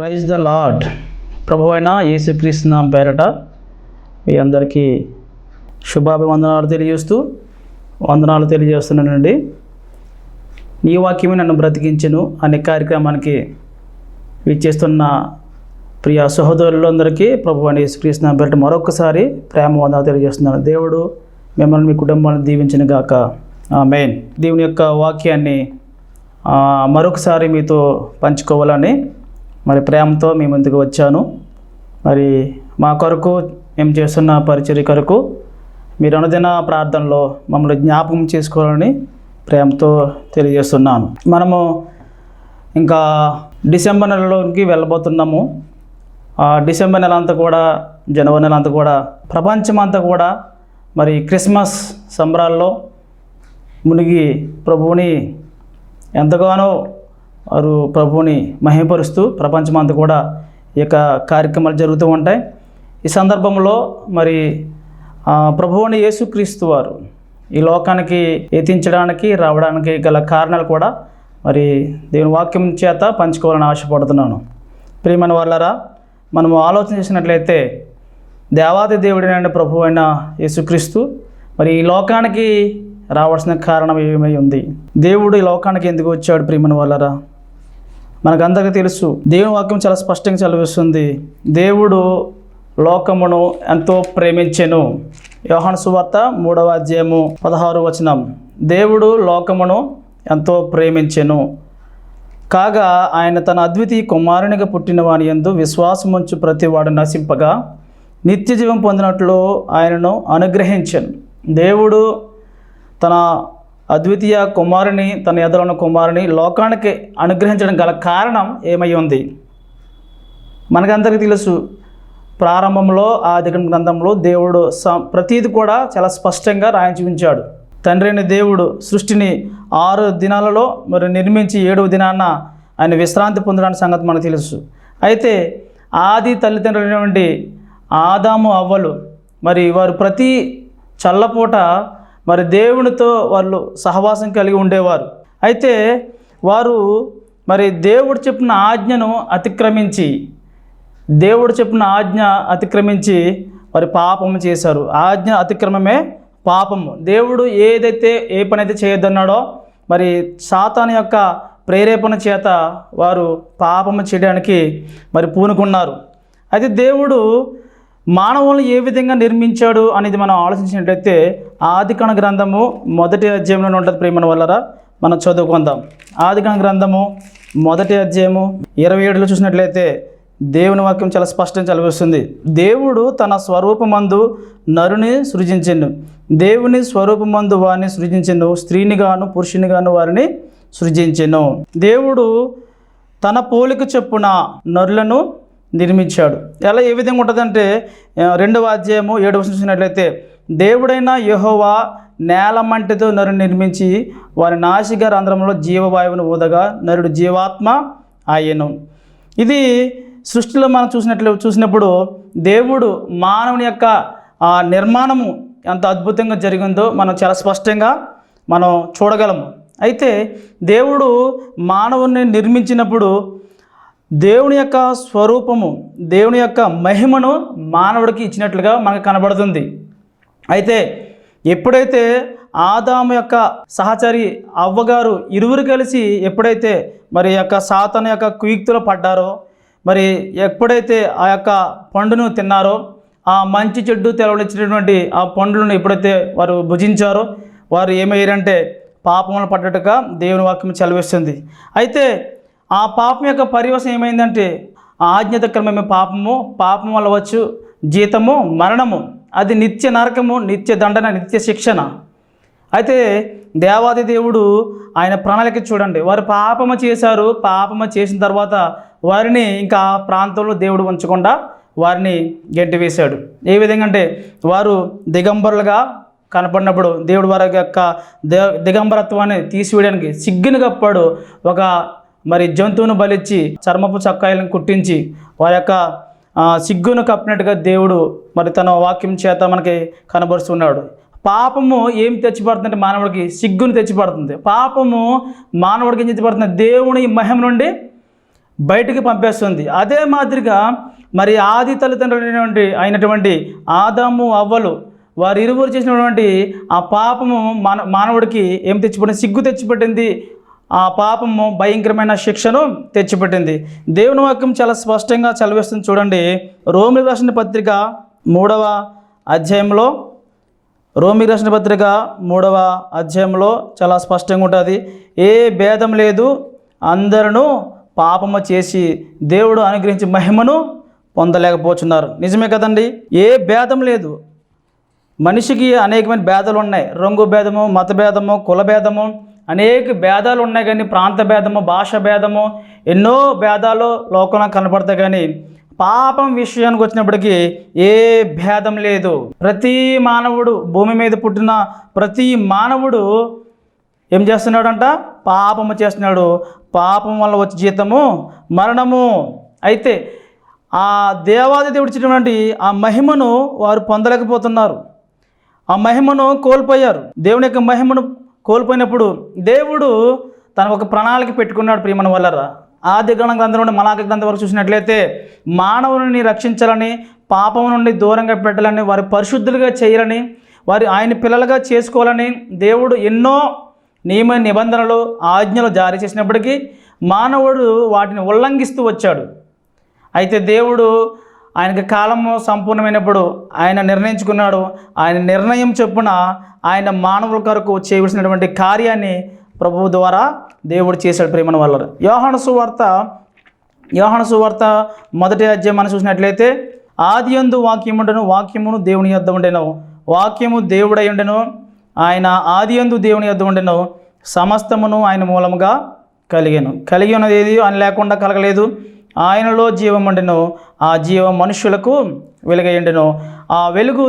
Praise the lord ప్రభు అయిన యేసుక్రీస్తు పేరట మీ అందరికీ శుభాభివందనాలు తెలియజేస్తూ వందనాలు తెలియజేస్తున్నానండి. నీ వాక్యమే నన్ను బ్రతికించను అనే కార్యక్రమానికి విచ్చేస్తున్న ప్రియ సహోదరులందరికీ ప్రభు అని యేసుక్రీస్తు పేరట మరొకసారి ప్రేమ వందనాలు తెలియజేస్తున్నాను. దేవుడు మిమ్మల్ని మీ కుటుంబాన్ని దీవించిన గాక. మెయిన్ దేవుని యొక్క వాక్యాన్ని మరొకసారి మీతో పంచుకోవాలని మరి ప్రేమతో మీ ముందుకు వచ్చాను. మరి మా కొరకు మేము చేస్తున్న పరిచర్య కొరకు మీరు అనుదిన ప్రార్థనలో మమ్మల్ని జ్ఞాపకం చేసుకోవాలని ప్రేమతో తెలియజేస్తున్నాను. మనము ఇంకా డిసెంబర్ నెలలోకి వెళ్ళబోతున్నాము. ఆ డిసెంబర్ నెల అంతా కూడా జనవరి నెల అంతా కూడా ప్రపంచమంతా కూడా మరి క్రిస్మస్ సంబరాల్లో మునిగి ప్రభువుని ఎంతగానో వారు ప్రభువుని మహిమపరుస్తూ ప్రపంచమంతా కూడా ఈ యొక్క కార్యక్రమాలు జరుగుతూ ఉంటాయి. ఈ సందర్భంలో మరి ప్రభువుని యేసుక్రీస్తు వారు ఈ లోకానికి యతించడానికి రావడానికి గల కారణాలు కూడా మరి దేవుని వాక్యం చేత పంచుకోవాలని ఆశపడుతున్నాను. ప్రియమైన వాళ్ళరా మనము ఆలోచన చేసినట్లయితే దేవాది దేవుడినైన ప్రభు అయిన యేసుక్రీస్తు మరి ఈ లోకానికి రావాల్సిన కారణం ఏమై ఉంది? దేవుడు ఈ లోకానికి ఎందుకు వచ్చాడు ప్రియమైన వాళ్ళరా మనకందరికీ తెలుసు. దేవుని వాక్యం చాలా స్పష్టంగా చదివిస్తుంది. దేవుడు లోకమును ఎంతో ప్రేమించెను. యోహాను సువార్త మూడవ అధ్యాయము పదహారు వచనం. దేవుడు లోకమును ఎంతో ప్రేమించెను. కాగా ఆయన తన అద్వితీయ కుమారునిగా పుట్టిన వాని ఎందు విశ్వాసముంచు ప్రతివాడు నశింపగా నిత్య జీవం పొందినట్లు ఆయనను అనుగ్రహించను. దేవుడు తన అద్వితీయ కుమారుని తన ఎదురున్న కుమారుని లోకానికి అనుగ్రహించడం గల కారణం ఏమై ఉంది? మనకందరికీ తెలుసు ప్రారంభంలో ఆ దిగం గ్రంథంలో దేవుడు స ప్రతీది కూడా చాలా స్పష్టంగా రాయించి ఉంచాడు దేవుడు సృష్టిని ఆరు దినాలలో మరి నిర్మించి ఏడవ దినాన ఆయన విశ్రాంతి పొందడానికి సంగతి మనకు తెలుసు. అయితే ఆది తల్లిదండ్రులైనటువంటి ఆదాము అవ్వలు మరి వారు ప్రతి చల్లపూట మరి దేవునితో వాళ్ళు సహవాసం కలిగి ఉండేవారు. అయితే వారు మరి దేవుడు చెప్పిన ఆజ్ఞను అతిక్రమించి దేవుడు చెప్పిన ఆజ్ఞ అతిక్రమించి వారి పాపము చేశారు. ఆజ్ఞ అతిక్రమమే పాపము. దేవుడు ఏదైతే ఏ పని అయితే చేయొద్దన్నాడో మరి సాతాను యొక్క ప్రేరేపణ చేత వారు పాపము చేయడానికి మరి పూనుకున్నారు. అయితే దేవుడు మానవులను ఏ విధంగా నిర్మించాడు అనేది మనం ఆలోచించినట్లయితే ఆదికణ గ్రంథము మొదటి అధ్యాయంలో ఉంటుంది ప్రేమల వల్లరా. మనం చదువుకుందాం. ఆదికణ గ్రంథము మొదటి అధ్యాయము ఇరవై ఏడులో చూసినట్లయితే దేవుని వాక్యం చాలా స్పష్టం చదివిస్తుంది. దేవుడు తన స్వరూపమందు నరుని సృజించిండు. దేవుని స్వరూపమందు వారిని సృజించెను స్త్రీని గాను పురుషుని వారిని సృజించెను దేవుడు తన పోలిక చొప్పున నరులను నిర్మించాడు. ఎలా ఏ విధంగా ఉంటుందంటే రెండవ అధ్యాయము ఏడవ చూసినట్లయితే దేవుడైన యహోవా నేల మంటితో నరుని నిర్మించి వారి నాసిక రంధ్రంలో జీవవాయువును ఊదగా నరుడు జీవాత్మ ఆయను ఇది సృష్టిలో మనం చూసినట్లు చూసినప్పుడు దేవుడు మానవుని యొక్క ఆ నిర్మాణము ఎంత అద్భుతంగా జరిగిందో మనం చాలా స్పష్టంగా మనం చూడగలము. అయితే దేవుడు మానవుని నిర్మించినప్పుడు దేవుని యొక్క స్వరూపము దేవుని యొక్క మహిమను మానవుడికి ఇచ్చినట్లుగా మనకు కనబడుతుంది. అయితే ఎప్పుడైతే ఆదాము యొక్క సహచరి అవ్వగారు ఇరువురు కలిసి ఎప్పుడైతే మరి యొక్క సాతన యొక్క కుయుక్తులు పడ్డారో మరి ఎప్పుడైతే ఆ యొక్క పండును తిన్నారో ఆ మంచి చెడ్డు తెలవనిచ్చినటువంటి ఆ పండ్లను ఎప్పుడైతే వారు భుజించారో వారు ఏమయ్యారంటే పాపములు పడ్డట్టుగా దేవుని వాక్యం చదివిస్తుంది అయితే ఆ పాపం యొక్క పరివశం ఏమైందంటే ఆ ఆజ్ఞత క్రమమే పాపము పాపం వల్ల వచ్చు జీతము మరణము. అది నిత్య నరకము నిత్య దండన నిత్య శిక్షణ. అయితే దేవాది దేవుడు ఆయన ప్రణాళిక చూడండి. వారు పాపము చేశారు పాపము చేసిన తర్వాత వారిని ఇంకా ఆ ప్రాంతంలో దేవుడు ఉంచకుండా వారిని గెంటివేశాడు. ఏ విధంగా అంటే వారు దిగంబరులుగా కనపడినప్పుడు దేవుడు వారి యొక్క దిగంబరత్వాన్ని తీసివేయడానికి సిగ్గును కప్పాడు ఒక మరి జంతువును బలిచ్చి చర్మపు చక్కాయలను కుట్టించి వారి యొక్క సిగ్గును కప్పినట్టుగా దేవుడు మరి తన వాక్యం చేత మనకి కనబరుస్తున్నాడు. పాపము ఏం తెచ్చిపడుతుందంటే మానవుడికి సిగ్గును తెచ్చిపడుతుంది. పాపము మానవుడికి ఏం తెచ్చిపడుతుంది? దేవుని మహిమ నుండి బయటికి పంపేస్తుంది. అదే మాదిరిగా మరి ఆది తల్లిదండ్రులైనటువంటి అయినటువంటి ఆదాము అవ్వలు వారు ఇరువురు చేసినటువంటి ఆ పాపము మాన మానవుడికి ఏం తెచ్చిపెట్టింది సిగ్గు తెచ్చిపెట్టింది. ఆ పాపము భయంకరమైన శిక్షను తెచ్చిపెట్టింది. దేవుని వాక్యం చాలా స్పష్టంగా చలవేస్తుంది చూడండి. రోమి రాసిన పత్రిక మూడవ అధ్యాయంలో రోమి రాసిన పత్రిక మూడవ అధ్యాయంలో చాలా స్పష్టంగా ఉంటుంది. ఏ భేదం లేదు అందరూ పాపము చేసి దేవుడు అనుగ్రహించి మహిమను పొందలేకపోతున్నారు. నిజమే కదండి? ఏ భేదం లేదు. మనిషికి అనేకమైన భేదాలు ఉన్నాయి. రంగు భేదము మత భేదము కుల భేదము అనేక భేదాలు ఉన్నాయి కానీ ప్రాంత భేదము భాష భేదము ఎన్నో భేదాలు లోకంలో కనపడతాయి కానీ పాపం విషయానికి వచ్చినప్పటికీ ఏ భేదం లేదు. ప్రతి మానవుడు భూమి మీద పుట్టిన ప్రతి మానవుడు ఏం చేస్తున్నాడంట? పాపము చేస్తున్నాడు. పాపం వల్ల వచ్చే జీతము మరణము. అయితే ఆ దేవాది దేవుడిచ్చినటువంటి ఆ మహిమను వారు పొందలేకపోతున్నారు. ఆ మహిమను కోల్పోయారు. దేవుని యొక్క మహిమను కోల్పోయినప్పుడు దేవుడు తన ఒక ప్రణాళిక పెట్టుకున్నాడు ప్రియమణ వల్లరా. ఆది గణ గ్రంథం నుండి మలాక గ్రంథం వరకు చూసినట్లయితే మానవుని రక్షించాలని పాపం నుండి దూరంగా పెట్టాలని వారి పరిశుద్ధులుగా చేయాలని వారి ఆయన పిల్లలుగా చేసుకోవాలని దేవుడు ఎన్నో నియమ నిబంధనలు ఆజ్ఞలు జారీ చేసినప్పటికీ మానవుడు వాటిని ఉల్లంఘిస్తూ వచ్చాడు. అయితే దేవుడు ఆయనకి కాలము సంపూర్ణమైనప్పుడు ఆయన నిర్ణయించుకున్నాడు. ఆయన నిర్ణయం చొప్పున ఆయన మానవుల కొరకు చేయవలసినటువంటి కార్యాన్ని ప్రభువు ద్వారా దేవుడు చేశాడు ప్రేమను వల్ల యోహాను సువార్త యోహాను సువార్త మొదటి అధ్యాయం మనం చూసినట్లయితే ఆది యందు వాక్యముండెను వాక్యమును దేవుని యొద్ద ఉండెను. వాక్యము దేవుడై ఉండెను. ఆయన ఆది ఎందు దేవుని యొద్ద ఉండెను. సమస్తమును ఆయన మూలముగా కలిగాను. కలిగి ఉన్నది ఏది? ఆయన లేకుండా కలగలేదు. ఆయనలో జీవం ఉండెను. ఆ జీవం మనుషులకు వెలుగయ్యుండెను ఆ వెలుగు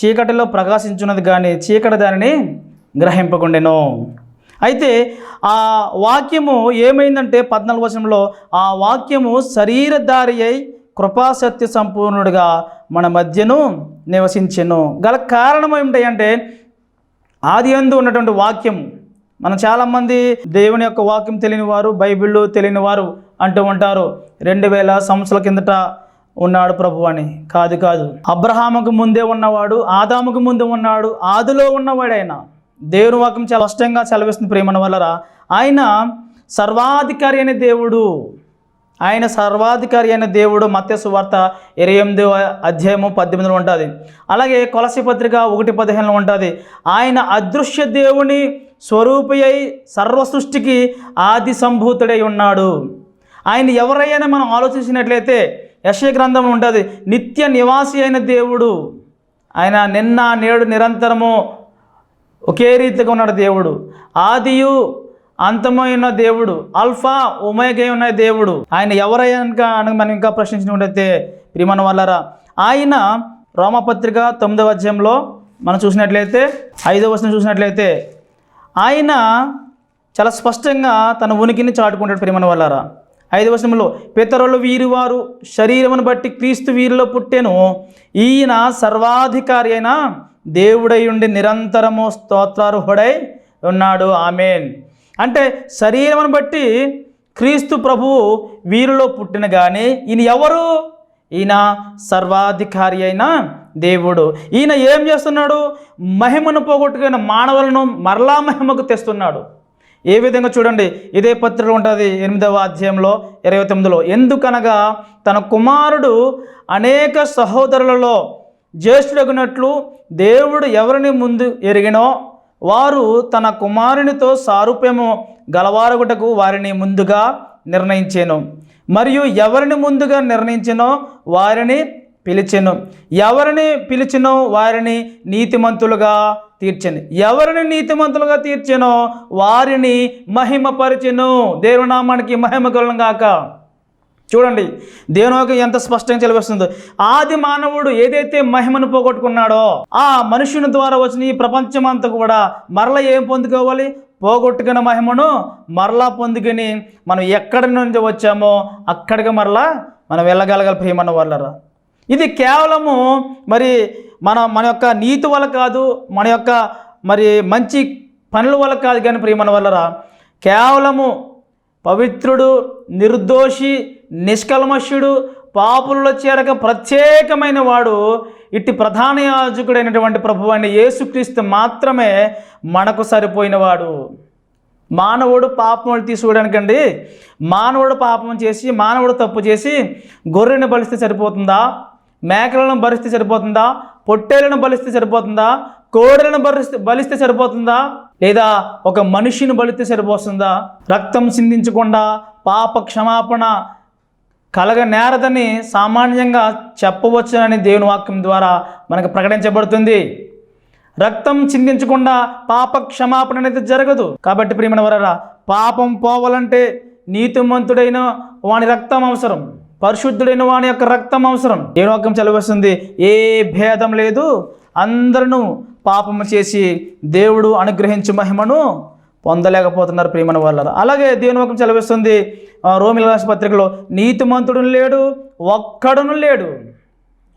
చీకటిలో ప్రకాశించున్నది కానీ చీకటి దానిని గ్రహింపకుండెను. అయితే ఆ వాక్యము ఏమైందంటే పద్నాలుగు వచనంలో ఆ వాక్యము శరీరధారి అయి కృపాసత్య సంపూర్ణుడిగా మన మధ్యను నివసించెను. గల కారణం ఏమిటంటే ఆది అందు ఉన్నటువంటి వాక్యం. మనం చాలామంది దేవుని యొక్క వాక్యం తెలియని వారు బైబిళ్ళు తెలియని వారు అంటూ ఉంటారు. రెండు వేల సంవత్సరాల కిందట ఉన్నాడు ప్రభు అని. కాదు కాదు. అబ్రహాముకు ముందే ఉన్నవాడు ఆదాముకు ముందే ఉన్నాడు ఆదిలో ఉన్నవాడు ఆయన దేవుని వాక్యం చాలా స్పష్టంగా చలవిస్తుంది ప్రేమన వల్లరా ఆయన సర్వాధికారి అయిన దేవుడు. ఆయన సర్వాధికారి అయిన దేవుడు మత్స్సు వార్త ఇరవై ఎనిమిది అధ్యాయము పద్దెనిమిదిలో ఉంటుంది. అలాగే కొలసి పత్రిక ఒకటి పదిహేనులో ఉంటుంది. ఆయన అదృశ్య దేవుని స్వరూపి అయి సర్వ సృష్టికి ఆది సంభూతుడై ఉన్నాడు. ఆయన ఎవరైనా మనం ఆలోచించినట్లయితే యశ గ్రంథం ఉంటుంది. నిత్య నివాసి అయిన దేవుడు. ఆయన నిన్న నేడు నిరంతరము ఒకే రీతిగా ఉన్నాడు దేవుడు. ఆదియు అంతమైన దేవుడు. అల్ఫా ఉమయగై ఉన్న దేవుడు. ఆయన ఎవరైనా మనం ఇంకా ప్రశ్నించినట్టయితే ప్రియమన వల్లరా ఆయన రోమపత్రిక తొమ్మిదవ అధ్యాయంలో మనం చూసినట్లయితే ఐదవ వచనం చూసినట్లయితే ఆయన చాలా స్పష్టంగా తన ఉనికిని చాటుకుంటాడు ప్రియమన వల్లరా ఐదు వచనంలో పితరులు వీరివారు శరీరమును బట్టి క్రీస్తు వీరిలో పుట్టెను. ఈయన సర్వాధికారి అయిన దేవుడై ఉండి నిరంతరము స్తోత్రార్హుడై ఉన్నాడు. ఆమెన్. అంటే శరీరమును బట్టి క్రీస్తు ప్రభువు వీరిలో పుట్టిన కానీ ఈయన ఎవరు? ఈయన సర్వాధికారి అయిన దేవుడు. ఈయన ఏం చేస్తున్నాడు? మహిమను పోగొట్టుకున్న మానవులను మరలా మహిమకు తెస్తున్నాడు. ఏ విధంగా చూడండి? ఇదే పత్రిక ఉంటుంది ఎనిమిదవ అధ్యాయంలో ఇరవై తొమ్మిదిలో. ఎందుకనగా తన కుమారుడు అనేక సహోదరులలో జ్యేష్ఠుడగినట్లు దేవుడు ఎవరిని ముందు ఎరిగినో వారు తన కుమారునితో సారూప్యము గలవారగుటకు వారిని ముందుగా నిర్ణయించాను. మరియు ఎవరిని ముందుగా నిర్ణయించినో వారిని పిలిచెను. ఎవరిని పిలిచినో వారిని నీతిమంతులుగా తీర్చెను ఎవరిని నీతిమంతులుగా తీర్చెనో వారిని మహిమపరిచెను. దేవునామానికి మహిమ గాక. చూడండి దేవునికి ఎంత స్పష్టంగా తెలిపిస్తుందో ఆది మానవుడు ఏదైతే మహిమను పోగొట్టుకున్నాడో ఆ మనుషుని ద్వారా వచ్చిన ఈ ప్రపంచం అంతా కూడా మరలా ఏం పొందుకోవాలి? పోగొట్టుకున్న మహిమను మరలా పొందుకొని మనం ఎక్కడి నుంచి వచ్చామో అక్కడికి మరలా మనం వెళ్ళగలగాలి ప్రియమన్న వాళ్ళరా. ఇది కేవలము మరి మన మన యొక్క నీతి వల్ల కాదు మన యొక్క మరి మంచి పనుల వల్ల కాదు కానీ ప్రియమణ వాళ్ళరా కేవలము పవిత్రుడు నిర్దోషి నిష్కల్మష్యుడు పాపులలో చేరక ప్రత్యేకమైన వాడు ఇట్టి ప్రధాన యాజకుడైనటువంటి ప్రభు అయిన యేసుక్రీస్తు మాత్రమే మనకు సరిపోయినవాడు మానవుడు పాపం తీసుకోవడానికండి మానవుడు పాపం చేసి మానవుడు తప్పు చేసి గొర్రెను బలిస్తే సరిపోతుందా? మేకలను బలిస్తే సరిపోతుందా? పొట్టేలను బలిస్తే సరిపోతుందా? కోడలను బలిస్తే బలిస్తే సరిపోతుందా? లేదా ఒక మనిషిని బలిస్తే సరిపోతుందా రక్తం చిందించకుండా పాప క్షమాపణ కలగ నేరదని సామాన్యంగా చెప్పవచ్చునని దేవుని వాక్యం ద్వారా మనకు ప్రకటించబడుతుంది. రక్తం చిందించకుండా పాప క్షమాపణ అనేది జరగదు. కాబట్టి ప్రియమైన వరరా పాపం పోవాలంటే నీతిమంతుడైన వాని రక్తం అవసరం. పరిశుద్ధుడైన వాని యొక్క రక్తం అవసరం. దేవుని వాక్యం చదివేస్తుంది ఏ భేదం లేదు. అందరూ పాపము చేసి దేవుడు అనుగ్రహించు మహిమను పొందలేకపోతున్నారు ప్రియమైన వాళ్ళ అలాగే దేవుని చదివిస్తుంది రోమిల రాశి పత్రికలో నీతిమంతుడు లేడు ఒక్కడును లేడు.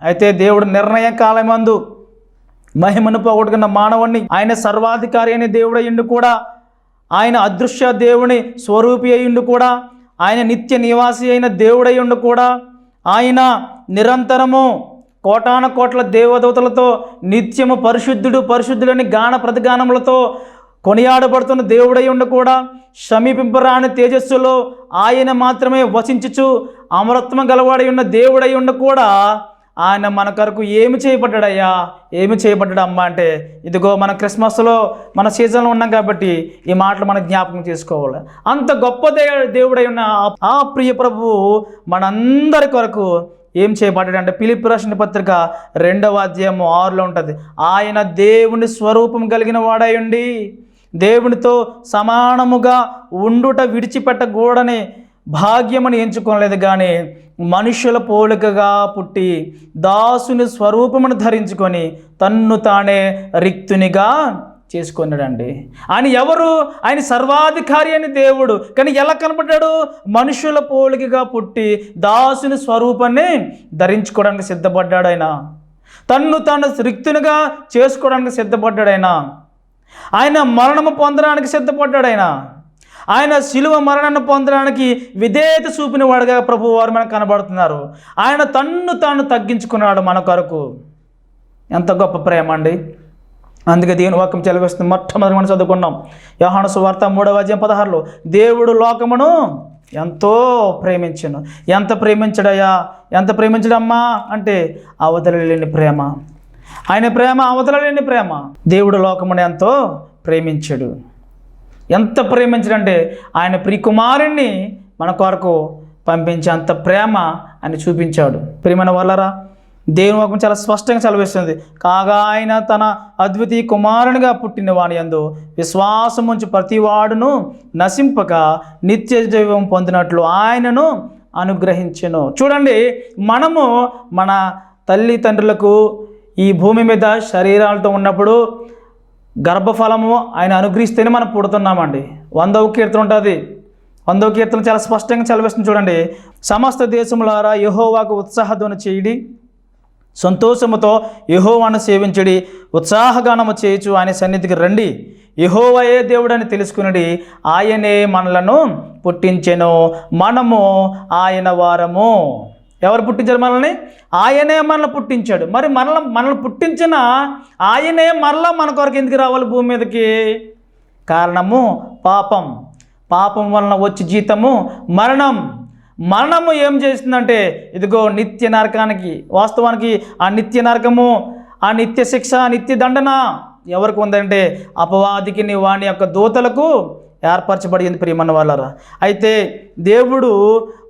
అయితే దేవుడు నిర్ణయ కాలమందు మహిమను పోగొట్టుకున్న మానవుణ్ణి ఆయన సర్వాధికారి అయిన దేవుడు అయ్యిండు కూడా ఆయన అదృశ్య దేవుని స్వరూపి అయ్యిండు కూడా ఆయన నిత్య నివాసి అయిన దేవుడయ్యుండు కూడా. ఆయన నిరంతరము కోటాన కోట్ల దేవదూతలతో నిత్యము పరిశుద్ధుడు పరిశుద్ధులని గాన ప్రతిగానములతో కొనియాడబడుతున్న దేవుడై ఉండు కూడా. సమీపింపరాని తేజస్సులో ఆయన మాత్రమే వసించుచు అమరత్వం గలవాడై ఉన్న దేవుడై ఉండు కూడా. ఆయన మన కొరకు ఏమి చేయబడ్డాడయ్యా? ఏమి చేయబడ్డాడు అమ్మ అంటే ఇదిగో మన క్రిస్మస్లో మన సీజన్లో ఉన్నాం కాబట్టి ఈ మాటలు మనం జ్ఞాపకం చేసుకోవాలి. అంత గొప్ప దేవుడై ఉన్న ఆ- ఆ ప్రియ ప్రభువు మనందరి కొరకు ఏం చేయబడ్డాడు అంటే పిలిపి రాసిన పత్రిక రెండవ అధ్యాయము ఆరులో ఉంటుంది. ఆయన దేవుని స్వరూపం కలిగిన వాడయుండి దేవునితో సమానముగా ఉండుట విడిచిపెట్టకూడని భాగ్యమని ఎంచుకోలేదు కానీ మనుషుల పోలికగా పుట్టి దాసుని స్వరూపమును ధరించుకొని తన్ను తానే రిక్తునిగా చేసుకున్నాడండి. ఆయన ఎవరు? ఆయన సర్వాధికారి అని దేవుడు. కానీ ఎలా కనపడ్డాడు? మనుషుల పోలికగా పుట్టి దాసుని స్వరూపాన్ని ధరించుకోవడానికి సిద్ధపడ్డాడు ఆయన. తన్ను తాను రిక్తునిగా చేసుకోవడానికి సిద్ధపడ్డాడు ఆయన. ఆయన మరణము పొందడానికి సిద్ధపడ్డాడు ఆయన. ఆయన శిలువ మరణాన్ని పొందడానికి విధేయత చూపిన వాడుగా ప్రభు వారు మనకు కనబడుతున్నారు. ఆయన తన్ను తాను తగ్గించుకున్నాడు మన కొరకు. ఎంత గొప్ప ప్రేమ అండి. అందుకే దేవుని వాక్యం చెలవేస్తుంది. మొట్టమొదటి మనం చదువుకున్నాం. యోహాను సువార్త మూడవ అధ్యాయం పదహారులో దేవుడు లోకమును ఎంతో ప్రేమించను. ఎంత ప్రేమించడయ్యా? ఎంత ప్రేమించడమ్మా? అంటే అవతల లేని ప్రేమ. ఆయన ప్రేమ అవతల లేని ప్రేమ. దేవుడు లోకమును ఎంతో ప్రేమించాడు. ఎంత ప్రేమించడంటే ఆయన ప్రియకుమారుణ్ణి మన కొరకు పంపించే అంత ప్రేమ అని చూపించాడు. ప్రియమైన వల్లరా దేవుని వాక్యం చాలా స్పష్టంగా సెలవిస్తుంది. కాగా ఆయన తన అద్వితీయ కుమారునిగా పుట్టిన వాని యందు విశ్వాసం ఉంచి ప్రతివాడును నశింపక నిత్య జీవం పొందినట్లు ఆయనను అనుగ్రహించను. చూడండి మనము మన తల్లిదండ్రులకు ఈ భూమి మీద శరీరాలతో ఉన్నప్పుడు గర్భఫలము ఆయన అనుగ్రహిస్తేనే మనం పుడుతున్నామండి. వందవ కీర్తన ఉంటుంది. వందవ కీర్తన చాలా స్పష్టంగా చదివేస్తుంది చూడండి. సమస్త దేశములారా యహోవాకు ఉత్సాహధ్వని చేయడి. సంతోషముతో యహోవాను సేవించడి. ఉత్సాహగానము చేయొచ్చు ఆయన సన్నిధికి రండి. యహోవయే దేవుడని తెలుసుకునడి. ఆయనే మనలను పుట్టించెను. మనము ఆయన వారము. ఎవరు పుట్టించారు మనల్ని? ఆయనే మనల్ని పుట్టించాడు. మరి మనల్ని మనల్ని పుట్టించిన ఆయనే మరలా మన కొరకు ఎందుకు రావాలి భూమి మీదకి? కారణము పాపం. పాపం వలన వచ్చి జీతము మరణం. మరణము ఏం చేస్తుందంటే ఇదిగో నిత్య నరకానికి వాస్తవానికి ఆ నిత్య నరకము ఆ నిత్య శిక్ష నిత్య దండన ఎవరికి ఉందంటే అపవాదికి నీ వాని యొక్క దూతలకు ఏర్పరచబడింది ప్రియమన్న వాళ్ళరా. అయితే దేవుడు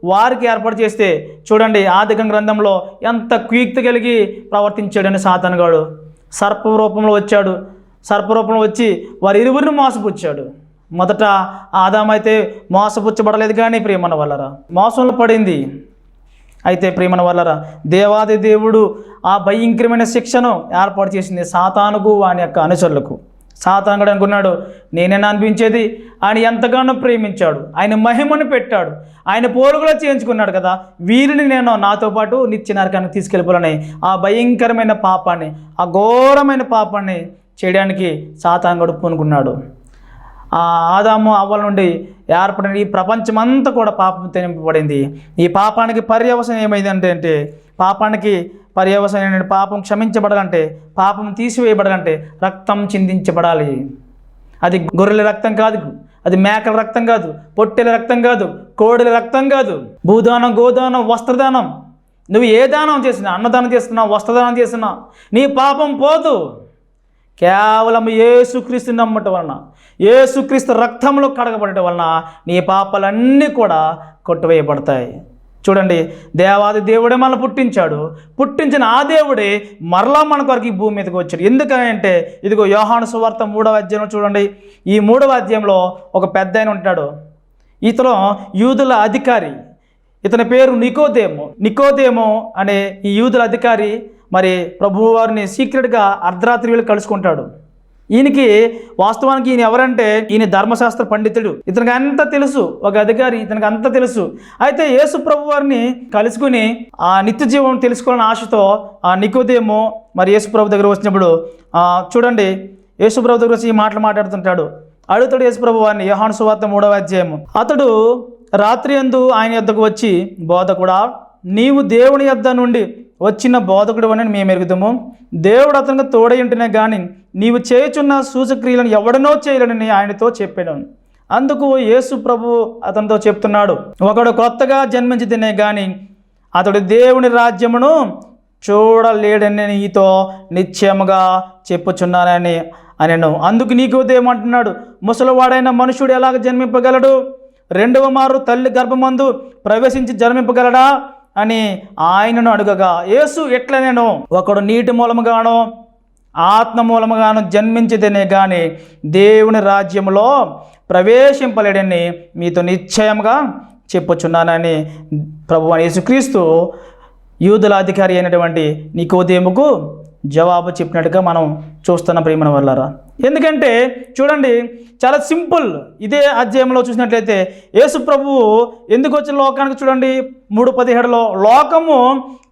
వారికి ఏర్పాటు చేస్తే చూడండి ఆదికం గ్రంథంలో ఎంత కుయుక్తి కలిగి ప్రవర్తించాడని సాతనగాడు సర్ప రూపంలో వచ్చాడు. సర్ప రూపంలో వచ్చి వారి ఇరువురిని మోసపుచ్చాడు. మొదట ఆదామైతే మోసపుచ్చబడలేదు కానీ ప్రియమన్న వాళ్ళరా. మోసంలో పడింది. అయితే ప్రేమన వల్లరా దేవాది దేవుడు ఆ భయంకరమైన శిక్షను ఏర్పాటు చేసింది సాతానుకు వాని యొక్క అనుచరులకు. సాతానుడు అనుకున్నాడు నేనేనా అనిపించేది? ఆయన ఎంతగానో ప్రేమించాడు ఆయన మహిమను పెట్టాడు ఆయన పోరుగులో చేయించుకున్నాడు కదా. వీరిని నేను నాతో పాటు నిత్య నరకానికి తీసుకెళ్ళిపోవాలని ఆ భయంకరమైన పాపాన్ని ఆ ఘోరమైన పాపాన్ని చేయడానికి సాతానుడు పూనుకున్నాడు. ఆ ఆదాము అవ్వల నుండి ఏర్పడిన ఈ ప్రపంచమంతా కూడా పాపం తినింపబడింది. ఈ పాపానికి పర్యవసనం ఏమైందంటే అంటే పాపానికి పర్యవసనం పాపం క్షమించబడాలంటే పాపం తీసివేయబడాలంటే రక్తం చిందించబడాలి. అది గొర్రెల రక్తం కాదు అది మేకల రక్తం కాదు పొట్టెల రక్తం కాదు కోడెల రక్తం కాదు. భూదానం గోదానం వస్త్రదానం. నువ్వు ఏ దానం చేసినా అన్నదానం చేస్తున్నా వస్త్రదానం చేసినా నీ పాపం పోదు. కేవలం ఏసుక్రీస్తు నమ్మటం వలన ఏసుక్రీస్తు రక్తంలో కడగబడటం వలన నీ పాపాలన్నీ కూడా కొట్టువేయబడతాయి. చూడండి దేవాది దేవుడే మనల్ని పుట్టించాడు. పుట్టించిన ఆ దేవుడే మరలా మన కొరకు ఈ భూమి మీదకి వచ్చాడు. ఎందుకంటే ఇదిగో యోహాను సువార్త మూడవ అధ్యాయంలో చూడండి. ఈ మూడవ అధ్యాయంలో ఒక పెద్ద ఆయన ఉంటాడు. ఇతను యూదుల అధికారి. ఇతని పేరు నికోదేము. నికోదేము అనే ఈ యూదుల అధికారి మరి ప్రభువారిని సీక్రెట్గా అర్ధరాత్రి వేళ కలుసుకుంటాడు. ఈయనకి వాస్తవానికి ఈయన ఎవరంటే ఈయన ధర్మశాస్త్ర పండితుడు. ఇతనికి అంత తెలుసు ఒక అధికారి ఇతనికి అంత తెలుసు. అయితే యేసు ప్రభు వారిని కలుసుకుని ఆ నిత్య జీవం తెలుసుకోవాలని ఆశతో ఆ నికోదేమో మరి యేసు ప్రభు దగ్గర వచ్చినప్పుడు చూడండి యేసు ప్రభు దగ్గర వచ్చి ఈ మాటలు మాట్లాడుతుంటాడు. అడుగుతాడు యేసు ప్రభు వారిని యోహాను సువార్త మూడవ అధ్యాయము. అతడు రాత్రి ఎందు ఆయన యొద్దకు వచ్చి బోధ కూడా నీవు దేవుని యొద్ద నుండి వచ్చిన బోధకుడు అని మేము ఎరుగుతాము దేవుడు అతనికి తోడై ఉంటేనే కానీ నీవు చేయుచున్న సూచక్రియలను ఎవడనో చేయలేనని ఆయనతో చెప్పాడు అందుకు యేసు ప్రభు అతనితో చెప్తున్నాడు ఒకడు కొత్తగా జన్మించితేనే కానీ అతడు దేవుని రాజ్యమును చూడలేడని నీతో నిశ్చయముగా చెప్పుచున్నానని అనెను. అందుకు నీకు ఏమంటున్నాడు ముసలివాడైన మనుషుడు ఎలాగ జన్మింపగలడు? రెండవ మారు తల్లి గర్భమందు ప్రవేశించి జన్మింపగలడా? అని ఆయనను అడుగగా యేసు ఎట్లనేను ఒకడు నీటి మూలముగాను ఆత్మ మూలముగాను జన్మించితేనే కానీ దేవుని రాజ్యంలో ప్రవేశింపలేడని మీతో నిశ్చయంగా చెప్పుచున్నానని ప్రభు యేసుక్రీస్తు యూదుల అధికారి అయినటువంటి నికోదేముకు జవాబు చెప్పినట్టుగా మనం చూస్తున్న ప్రేమన వల్లరా ఎందుకంటే చూడండి చాలా సింపుల్ ఇదే అధ్యాయంలో చూసినట్లయితే యేసు ప్రభువు ఎందుకు వచ్చిన లోకానికి చూడండి మూడు పదిహేడులో లోకము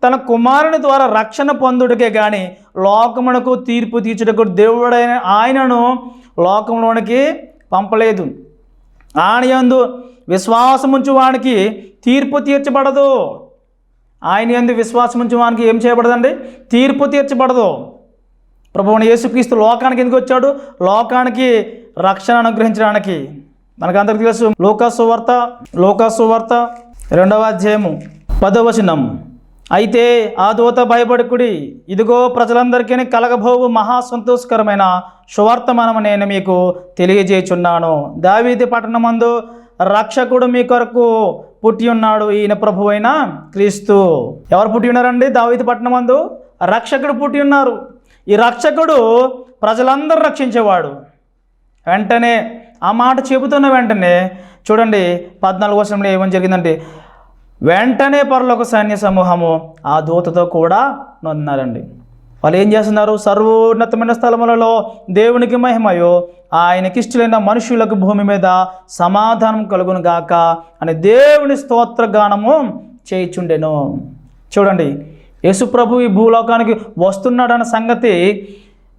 తన కుమారుని ద్వారా రక్షణ పొందుటకే కానీ లోకమునకు తీర్పు తీర్చుటకు దేవుడైన ఆయనను లోకంలోనికి పంపలేదు. ఆయన యందు విశ్వాసముంచు వానికి తీర్పు తీర్చబడదు. ఆయన ఎందు విశ్వాసం ఉంచి వానికి ఏం చేయబడదండి? తీర్పు తీర్చబడదు. ప్రభువుని యేసుక్రీస్తు లోకానికి ఎందుకు వచ్చాడు? లోకానికి రక్షణ అనుగ్రహించడానికి. మనకందరికి తెలుసు లోకాసు వార్త లోకాసు వార్త రెండవ అధ్యాయము పదవచనం అయితే ఆ దూత భయపడుకుడి ఇదిగో ప్రజలందరికీ కలగబోవు మహా సంతోషకరమైన సువార్తమానము నేను మీకు తెలియజేయుచున్నాను. దావీది పట్టణమందు రక్షకుడు మీ కొరకు పుట్టి ఉన్నాడు. ఈయన ప్రభు అయిన క్రీస్తు. ఎవరు పుట్టి ఉన్నారండి? దావీది పట్టణమందు రక్షకుడు పుట్టి ఉన్నారు. ఈ రక్షకుడు ప్రజలందరూ రక్షించేవాడు. వెంటనే ఆ మాట చెబుతున్న వెంటనే చూడండి పద్నాలుగు వర్షంలో ఏమని జరిగిందంటే వెంటనే పరలోక సైన్య సమూహము ఆ దూతతో కూడా నొన్నారండి వాళ్ళు ఏం చేస్తున్నారు? సర్వోన్నతమైన స్థలములలో దేవునికి మహిమయో ఆయనకిష్టులైన మనుషులకు భూమి మీద సమాధానం కలుగును గాక అని దేవుని స్తోత్రగానము చేయిచుండెను. చూడండి యేసుప్రభు ఈ భూలోకానికి వస్తున్నాడన్న సంగతి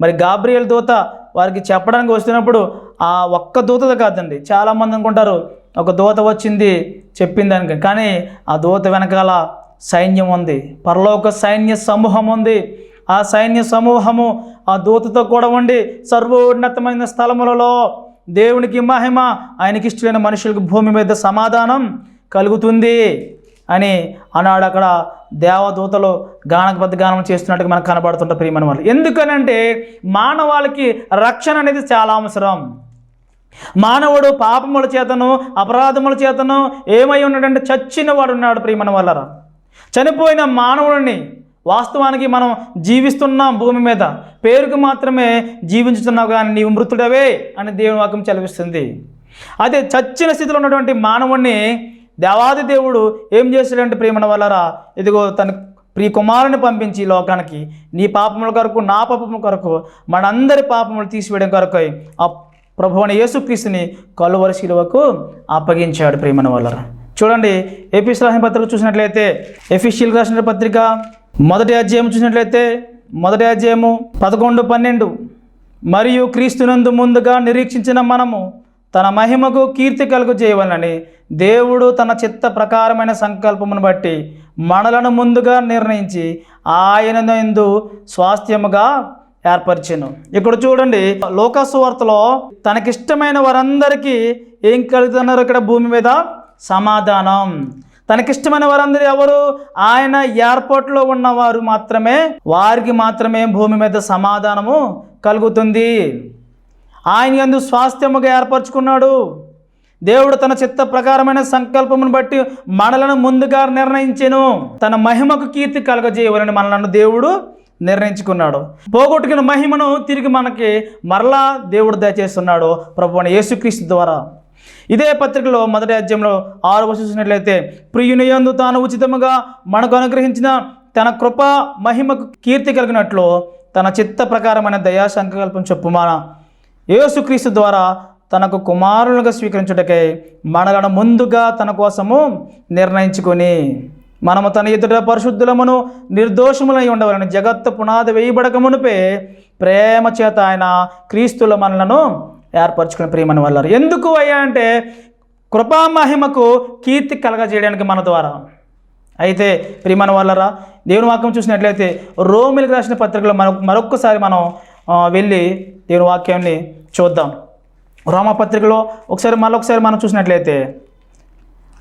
మరి గాబ్రియల్ దూత వారికి చెప్పడానికి వస్తున్నప్పుడు ఆ ఒక్క దూత కాదండి చాలామంది అనుకుంటారు ఒక దూత వచ్చింది చెప్పిందానికి కానీ ఆ దూత వెనకాల సైన్యం ఉంది పరలోక సైన్య సమూహం ఉంది ఆ సైన్య సమూహము ఆ దూతతో కూడా ఉండి సర్వోన్నతమైన స్థలములలో దేవునికి మహిమ ఆయనకి ఇష్టమైన మనుషులకు భూమి మీద సమాధానం కలుగుతుంది అని అన్నాడు అక్కడ దేవదూతలు గానకబద్ధ గానం చేస్తున్నట్టుగా మనకు కనబడుతుంట ప్రియమని వాళ్ళు. ఎందుకనంటే మానవాళికి రక్షణ అనేది చాలా అవసరం. మానవుడు పాపముల చేతను అపరాధముల చేతను ఏమై ఉన్నాడంటే చచ్చిన వాడు ఉన్నాడు ప్రియమని వాళ్ళరా. చనిపోయిన మానవుడిని వాస్తవానికి మనం జీవిస్తున్నాం భూమి మీద. పేరుకు మాత్రమే జీవించుతున్నావు కానీ నీవు మృతుడవే అని దేవుని వాక్యం చదివిస్తుంది అదే చచ్చిన స్థితిలో ఉన్నటువంటి మానవుణ్ణి దేవాది దేవుడు ఏం చేశాడంటే ప్రేమణ వల్లరా ఇదిగో తన ప్రియ కుమారుని పంపించి లోకానికి. నీ పాపముల కొరకు నా పాపముల కొరకు మనందరి పాపములు తీసివేయడం కొరకు ఆ ప్రభువుని యేసుక్రీస్తుని కలువరి శిలువకు అప్పగించాడు ప్రేమణ వల్లరా చూడండి ఏపీ రాసిన పత్రిక చూసినట్లయితే ఎఫీషియల్ రాసిన పత్రిక మొదటి అధ్యాయం చూసినట్లయితే మొదటి అధ్యాయము పదకొండు పన్నెండు. మరియు క్రీస్తునందు ముందుగా నిరీక్షించిన మనము తన మహిమకు కీర్తి కలుగు చేయవలనని దేవుడు తన చిత్త ప్రకారమైన సంకల్పమును బట్టి మనలను ముందుగా నిర్ణయించి ఆయన ఎందు స్వాస్థ్యముగా ఏర్పరిచాను. ఇక్కడ చూడండి లోకస్వార్తలో తనకిష్టమైన వారందరికీ ఏం కలుగుతున్నారు ఇక్కడ భూమి మీద? సమాధానం. తనకిష్టమైన వారందరూ ఎవరు? ఆయన ఎయిర్పోర్ట్లో ఉన్నవారు మాత్రమే వారికి మాత్రమే భూమి మీద సమాధానము కలుగుతుంది. ఆయన ఎందు స్వాస్థ్యముగా ఏర్పరచుకున్నాడు. దేవుడు తన చిత్త ప్రకారమైన సంకల్పమును బట్టి మనలను ముందుగా నిర్ణయించెను. తన మహిమకు కీర్తి కలగజేయవలని మనలను దేవుడు నిర్ణయించుకున్నాడు. పోగొట్టుకున్న మహిమను తిరిగి మనకి మరలా దేవుడు దయచేస్తున్నాడు. ప్రభు యేసుక్రీస్తు ద్వారా. ఇదే పత్రికలో మొదటి అధ్యాయంలో ఆరు వర్షం చూసినట్లయితే తాను ఉచితముగా మనకు అనుగ్రహించిన తన కృప మహిమకు కీర్తి కలిగినట్లు తన చిత్త ప్రకారమైన దయా సంకల్పం చొప్పుమాన యేసుక్రీస్తు ద్వారా తనకు కుమారులుగా స్వీకరించుటకై మనలను ముందుగా తన కోసము నిర్ణయించుకొని మనము తన ఎదుట పరిశుద్ధులమును నిర్దోషములై ఉండవాలని జగత్తు పునాది వేయబడక మునిపే ప్రేమ చేత ఆయన క్రీస్తుల మనలను ఏర్పరచుకుని ప్రియమని వల్ల ఎందుకు అయ్యా అంటే కృపామహిమకు కీర్తి కలగజేయడానికి మన ద్వారా. అయితే ప్రియమన వాళ్ళరా దేవుని వాక్యం చూసినట్లయితే రోమిలకు రాసిన పత్రికలో మన మరొక్కసారి మనం వెళ్ళి దేవుని వాక్యాన్ని చూద్దాం. రోమ పత్రికలో ఒకసారి మరొకసారి మనం చూసినట్లయితే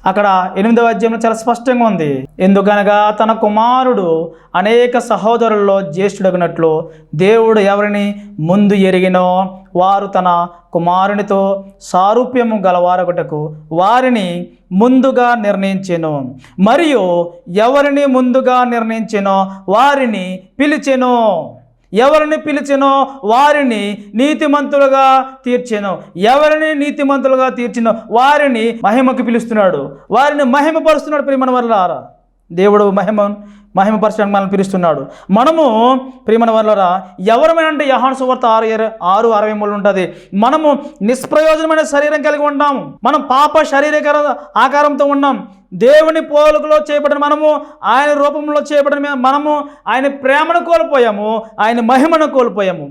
అక్కడ ఎనిమిదవ అధ్యాయంలో చాలా స్పష్టంగా ఉంది. ఎందుకనగా తన కుమారుడు అనేక సహోదరుల్లో జ్యేష్ఠుడగినట్లు దేవుడు ఎవరిని ముందు ఎరిగినో వారు తన కుమారునితో సారూప్యము గలవారొకటకు వారిని ముందుగా నిర్ణయించెను. మరియు ఎవరిని ముందుగా నిర్ణయించెనో వారిని పిలిచెను. ఎవరిని పిలిచినో వారిని నీతిమంతులుగా తీర్చెను. ఎవరిని నీతిమంతులుగా తీర్చినో వారిని మహిమకు పిలుస్తున్నాడు. వారిని మహిమపరుస్తున్నాడు ప్రియమణ వల్ల దేవుడు మహిమ మహిమపరచడానికి మనల్ని పిలుస్తున్నాడు. మనము ప్రియమణ వల్లరా ఎవరమైనా యహాన్ సువార్త ఆరు ఆరు అరవై మూడు ఉంటుంది. మనము నిష్ప్రయోజనమైన శరీరం కలిగి ఉంటాము. మనం పాప శరీరకర ఆకారంతో ఉన్నాం. దేవుని పోలుకలో చేయబడిన మనము ఆయన రూపంలో చేయబడిన మనము ఆయన ప్రేమను కోల్పోయాము ఆయన మహిమను కోల్పోయాము.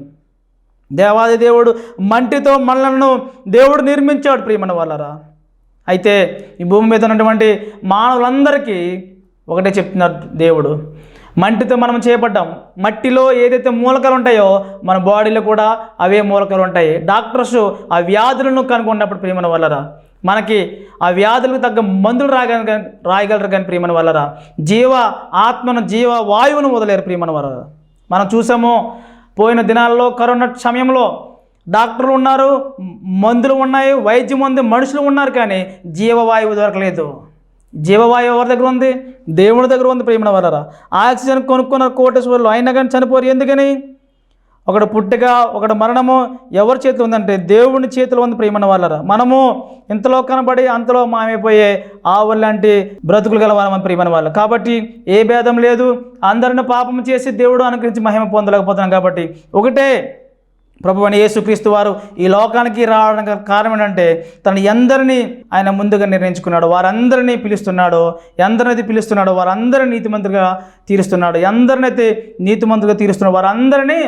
దేవాది దేవుడు మంటితో మనలను దేవుడు నిర్మించాడు ప్రియమణ వాళ్ళరా అయితే ఈ భూమి మీద ఉన్నటువంటి మానవులందరికీ ఒకటే చెప్తున్నారు దేవుడు. మంటితో మనం చేపడ్డాం. మట్టిలో ఏదైతే మూలకలు ఉంటాయో మన బాడీలో కూడా అవే మూలకలు ఉంటాయి డాక్టర్స్ ఆ వ్యాధులను కనుగొన్నప్పుడు ప్రియమన వల్లరా మనకి ఆ వ్యాధులకు తగ్గ మందులు రాగ రాయగలరు కానీ ప్రియమన వల్లరా జీవ ఆత్మను జీవ వాయువును వదలేరు ప్రియమన వల్లరా మనం చూసాము పోయిన దినాల్లో కరోనా సమయంలో డాక్టర్లు ఉన్నారు మందులు ఉన్నాయి వైద్యం ఉంది మనుషులు ఉన్నారు కానీ జీవవాయువు దొరకలేదు. జీవవాయువు ఎవరి దగ్గర ఉంది? దేవుడి దగ్గర ఉంది ప్రేమణ వలరా. ఆక్సిజన్ కొనుక్కున్నారు కోటేశ్వర్లు అయినా కానీ చనిపోరు. ఎందుకని? ఒకడు పుట్టుక ఒకడు మరణము ఎవరి చేతిలో ఉందంటే దేవుని చేతిలో ఉంది ప్రేమణ వాళ్ళరా మనము ఇంతలో కనబడి అంతలో మామైపోయే ఆవులు లాంటి బ్రతుకులు గల వాళ్ళం ప్రియమైన వాళ్ళు కాబట్టి ఏ భేదం లేదు. అందరిని పాపం చేసి దేవుడు అనుగ్రహించి మహిమ పొందలేకపోతున్నాం కాబట్టి ఒకటే ప్రభు అని యేసుక్రీస్తు వారు ఈ లోకానికి రావడానికి కారణం ఏంటంటే తను ఎందరిని ఆయన ముందుగా నిర్ణయించుకున్నాడు వారందరినీ పిలుస్తున్నాడు ఎందరినైతే పిలుస్తున్నాడో వారందరినీ నీతిమంతులుగా తీరుస్తున్నాడు ఎందరినైతే నీతిమంతులుగా తీరుస్తున్నాడు వారందరినీ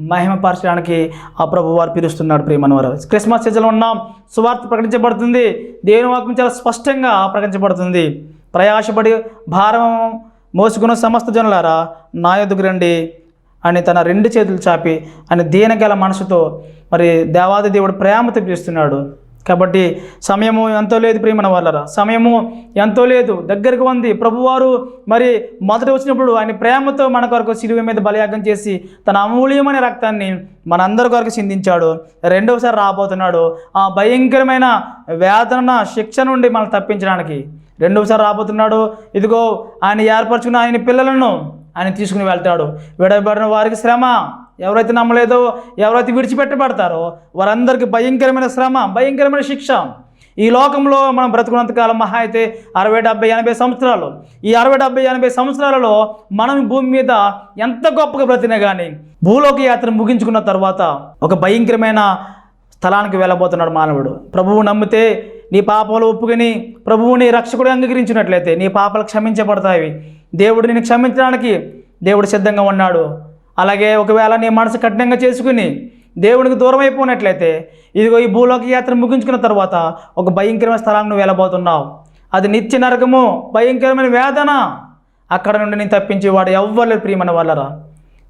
మహిమపరచడానికి ఆ ప్రభు వారు పిలుస్తున్నాడు ప్రేమను వారు క్రిస్మస్ సీజన్లో ఉన్నాం. సువార్త ప్రకటించబడుతుంది. దేవుని వాక్యం చాలా స్పష్టంగా ప్రకటించబడుతుంది. ప్రయాసపడి భారం మోసుకున్న సమస్త జనులారా నా ఎదుగు రండి. అని తన రెండు చేతులు చాపి అని దీనగల మనసుతో మరి దేవాది దేవుడు ప్రేమతో పిలుస్తున్నాడు. కాబట్టి సమయము ఎంతో లేదు ప్రేమన వాళ్ళరా. సమయము ఎంతో లేదు. దగ్గరికి ఉంది ప్రభువారు మరి మొదట వచ్చినప్పుడు ఆయన ప్రేమతో మన కొరకు సిలువ మీద బలయాగం చేసి తన అమూల్యమైన రక్తాన్ని మనందరి కొరకు చిందించాడు. రెండవసారి రాబోతున్నాడు. ఆ భయంకరమైన వేదన శిక్ష నుండి మనం తప్పించడానికి. రెండవసారి రాబోతున్నాడు. ఇదిగో ఆయన ఏర్పరచుకున్న ఆయన పిల్లలను ఆయన తీసుకుని వెళ్తాడు. విడబడిన వారికి శ్రమ. ఎవరైతే నమ్మలేదో ఎవరైతే విడిచిపెట్టబడతారో వారందరికీ భయంకరమైన శ్రమ భయంకరమైన శిక్ష. ఈ లోకంలో మనం బ్రతుకున్నంతకాలం మహా అయితే అరవై డెబ్బై ఎనభై సంవత్సరాలు. ఈ అరవై డెబ్బై ఎనభై సంవత్సరాలలో మనం భూమి మీద ఎంత గొప్పగా బ్రతినా కానీ భూలోక యాత్ర ముగించుకున్న తర్వాత ఒక భయంకరమైన స్థలానికి వెళ్ళబోతున్నాడు మానవుడు. ప్రభువు నమ్మితే నీ పాపాలు ఒప్పుకొని ప్రభువుని రక్షకుడు అంగీకరించినట్లయితే నీ పాపాలు క్షమించబడతాయి. దేవుడు నిన్ను క్షమించడానికి దేవుడు సిద్ధంగా ఉన్నాడు. అలాగే ఒకవేళ నీ మనసు కఠినంగా చేసుకుని దేవుడికి దూరం అయిపోయినట్లయితే ఇదిగో ఈ భూలోక యాత్ర ముగించుకున్న తర్వాత ఒక భయంకరమైన స్థలానికి నువ్వు వెళ్ళబోతున్నావు. అది నిత్య నరకము భయంకరమైన వేదన. అక్కడ నుండి నేను తప్పించి వాడు ఎవ్వరు ప్రియమైన వాళ్ళరా?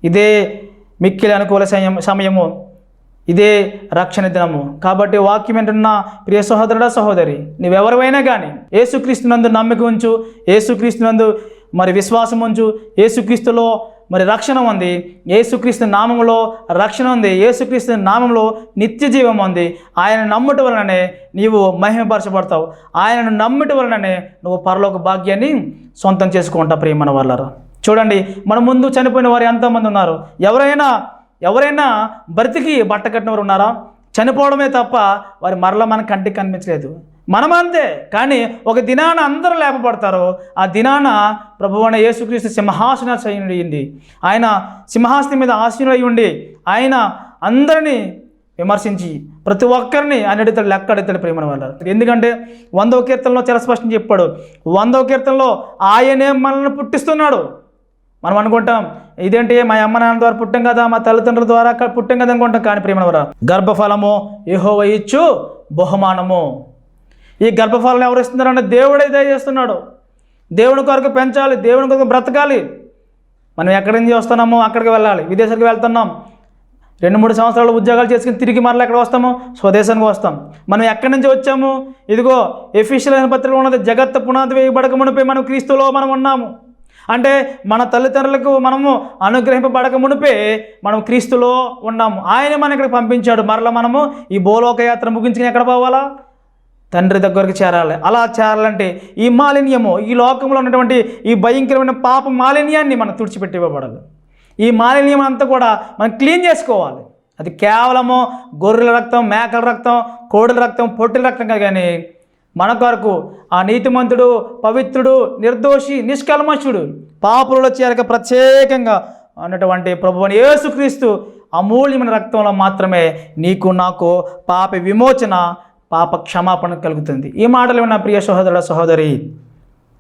ఇదే మిక్కిలి అనుకూల సమయం సమయము. ఇదే రక్షణ దినము. కాబట్టి వాక్యం ఏంటన్నా ప్రియ సహోదరుడా సహోదరి నువ్వెవరివైనా కానీ ఏసుక్రీస్తునందు నమ్మిక ఉంచు. ఏసుక్రీస్తునందు మరి విశ్వాసం ఉంచు. ఏసుక్రీస్తులో మరి రక్షణ ఉంది. ఏసుక్రీస్తు నామంలో రక్షణ ఉంది. ఏసుక్రీస్తు నామంలో నిత్య జీవం ఉంది. ఆయన నమ్ముట వలననే నీవు మహిమపరచబడతావు. ఆయనను నమ్ముట వలననే నువ్వు పరలోక భాగ్యాన్ని సొంతం చేసుకుంటా ప్రేమన వాళ్ళరా. చూడండి మన ముందు చనిపోయిన వారు ఎంతోమంది ఉన్నారు. ఎవరైనా ఎవరైనా బ్రతికి బట్ట కట్టిన వారు ఉన్నారా? చనిపోవడమే తప్ప వారి మరల మన కంటికి కనిపించలేదు. మనమంతే. కానీ ఒక దినాన అందరూ లేపబడతారు ఆ దినాన ప్రభువైన యేసుక్రీస్తు సింహాసనాశయుడి ఆయన సింహాసనం మీద ఆసీనుడై ఉండి ఆయన అందరినీ విమర్శించి ప్రతి ఒక్కరిని ఆయన అడుగుతాడు లెక్క అడుగుతాడు ప్రేమ వల్ల ఎందుకంటే వందవ కీర్తనలో చాలా స్పష్టం చెప్పాడు వందవ కీర్తనలో ఆయనే మనల్ని పుట్టిస్తున్నాడు. మనం అనుకుంటాం ఇదేంటి మా అమ్మ నాన్న ద్వారా పుట్టాం కదా మా తల్లిదండ్రుల ద్వారా పుట్టాం కదా అనుకుంటాం కానీ ప్రియమైన గర్భఫలము యెహోవా ఇచ్చు బహుమానము. ఈ గర్భఫలం ఎవరు ఇస్తున్నారంటే దేవుడే దయచేస్తున్నాడు. దేవుని కొరకు పెంచాలి దేవుని కొరకు బ్రతకాలి. మనం ఎక్కడి నుంచి వస్తున్నామో అక్కడికి వెళ్ళాలి. విదేశాలకు వెళ్తున్నాం. రెండు మూడు సంవత్సరాలు ఉద్యోగాలు చేసుకుని తిరిగి మరలా ఎక్కడ వస్తాము? స్వదేశానికి వస్తాం. మనం ఎక్కడి నుంచి వచ్చాము? ఇదిగో ఎఫిషియల్ అయిన పత్రికలో ఉన్నది జగత్తు పునాది వేయబడక మునిపే మనం క్రీస్తులో మనం ఉన్నాము. అంటే మన తల్లిదండ్రులకు మనము అనుగ్రహింపబడక మునిపే మనం క్రీస్తులో ఉన్నాము. ఆయన మన ఇక్కడ పంపించాడు. మరలా మనము ఈ భూలోక యాత్ర ముగించుకుని ఎక్కడ పోవాలా? తండ్రి దగ్గరికి చేరాలి. అలా చేరాలంటే ఈ మాలిన్యము ఈ లోకంలో ఉన్నటువంటి ఈ భయంకరమైన పాప మాలిన్యాన్ని మనం తుడిచిపెట్టి ఇవ్వబడాలి ఈ మాలిన్యం అంతా కూడా మనం క్లీన్ చేసుకోవాలి. అది కేవలము గొర్రెల రక్తం మేకల రక్తం కోడుల రక్తం పొట్టిల రక్తం కాదు కానీ మన కొరకు ఆ నీతిమంతుడు పవిత్రుడు నిర్దోషి నిష్కల్మషుడు పాపులలో చేరక ప్రత్యేకంగా అన్నటువంటి ప్రభువుని యేసుక్రీస్తు అమూల్యమైన రక్తంలో మాత్రమే నీకు నాకు పాప విమోచన పాప క్షమాపణ కలుగుతుంది. ఈ మాటలు విన్న ప్రియ సహోదరుల సహోదరి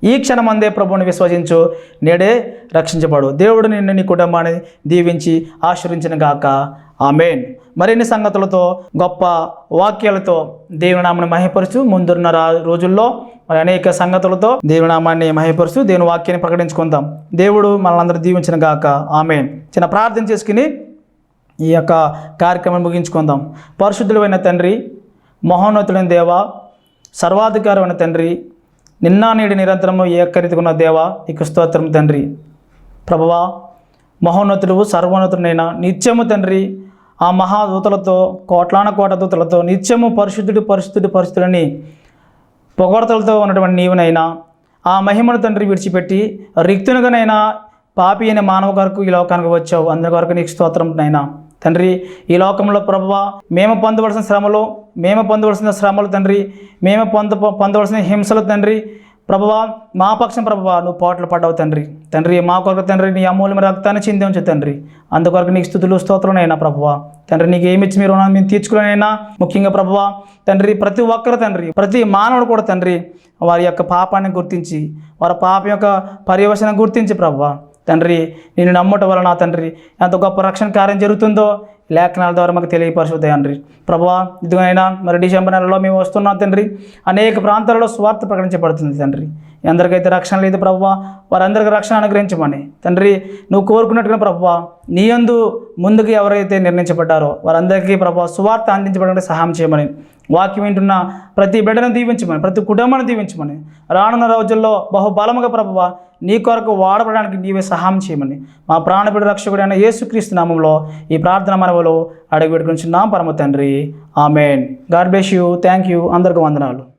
ఈ క్షణమందే ప్రభువుని విశ్వసించు. నేడే రక్షించబడు. దేవుడు నిన్ను నీ కుటుంబాన్ని దీవించి ఆశ్రయించిన గాక. ఆమెన్. మరిన్ని సంగతులతో గొప్ప వాక్యాలతో దేవునామాన్ని మహిపరుచు ముందున్న రా- రోజుల్లో మరి అనేక సంగతులతో దేవునామాన్ని మహిపరుచు దేవుని వాక్యాన్ని ప్రకటించుకుందాం. దేవుడు మనందరూ దీవించిన గాక. ఆమెన్. చిన్న ప్రార్థన చేసుకుని ఈ యొక్క కార్యక్రమం ముగించుకుందాం. పరిశుద్ధులైన తండ్రి మహోన్నతుడైన దేవ సర్వాధికారమైన తండ్రి నిన్న నేడు నిరంతరము ఏకరీతికున్న దేవ ఇక స్తోత్రం తండ్రి. ప్రభువా మహోన్నతుడు సర్వోన్నతుడైన నిత్యము తండ్రి ఆ మహాదూతలతో కోట్లాన కోట దూతలతో నిత్యము పరిశుద్ధుడు పరిశుద్ధుడు పరిస్థితులని పొగడతలతో ఉన్నటువంటి నీవునైనా ఆ మహిమను తండ్రి విడిచిపెట్టి రిక్తునుగానైనా పాపి అయిన మానవ కొరకు ఈ లోకానికి వచ్చావు. అందరి కొరకు నీకు స్తోత్రం నైనా తండ్రి ఈ లోకంలో ప్రభువ మేము పొందవలసిన శ్రమలు మేము పొందవలసిన శ్రమలు తండ్రి మేము పొంద పొందవలసిన హింసలు తండ్రి. ప్రభువా మా పక్షం ప్రభువా నువ్వు పోట్లు పడ్డావు తండ్రి. తండ్రి మా కొరకు తండ్రి నీ అమూల్యమైన రక్తాన్ని చింది తండ్రి. అందుకొరకు నీకు స్థుతులు స్తోత్రులైనా ప్రభువా. తండ్రి నీకు ఏమి ఇచ్చి మీరు మేము తీర్చుకునేనైనా ముఖ్యంగా ప్రభువా తండ్రి ప్రతి ఒక్కరు తండ్రి ప్రతి మానవుడు కూడా తండ్రి వారి యొక్క పాపాన్ని గుర్తించి వారి పాపం యొక్క పర్యవసనం గుర్తించి ప్రభువా. తండ్రి నేను నమ్మటం వలన తండ్రి ఎంత గొప్ప రక్షణ కార్యం జరుగుతుందో? లేఖనాల ద్వారా మాకు తెలియపరుచుతాయి తండ్రి. ప్రభా ఇదిగైనా మరి డిసెంబర్ నెలలో మేము వస్తున్నాం తండ్రి. అనేక ప్రాంతాలలో స్వార్థ ప్రకటించబడుతుంది తండ్రి. ఎందరికైతే రక్షణ లేదు ప్రభువా. వారందరికీ రక్షణ అనుగ్రహించమని. తండ్రి నువ్వు కోరుకున్నట్టుగా ప్రభువా నీ యందు ముందుకు ఎవరైతే నిర్ణయించబడ్డారో వారందరికీ ప్రభావ సువార్త అందించబడడానికి సహాయం చేయమని. వాక్యం వింటున్న ప్రతి బిడ్డను దీవించమని ప్రతి కుటుంబాన్ని దీవించమని. రానున్న రోజుల్లో బహుబలముగా ప్రభువ నీ కొరకు వాడబడడానికి నీవే సహాయం చేయమని. మా ప్రాణపిడు రక్షకుడైన యేసుక్రీస్తు నామంలో ఈ ప్రార్థన మనవలో అడుగు పెట్టుకుని పరమ తండ్రి. Amen. God bless you. Thank you అందరికీ వందనాలు.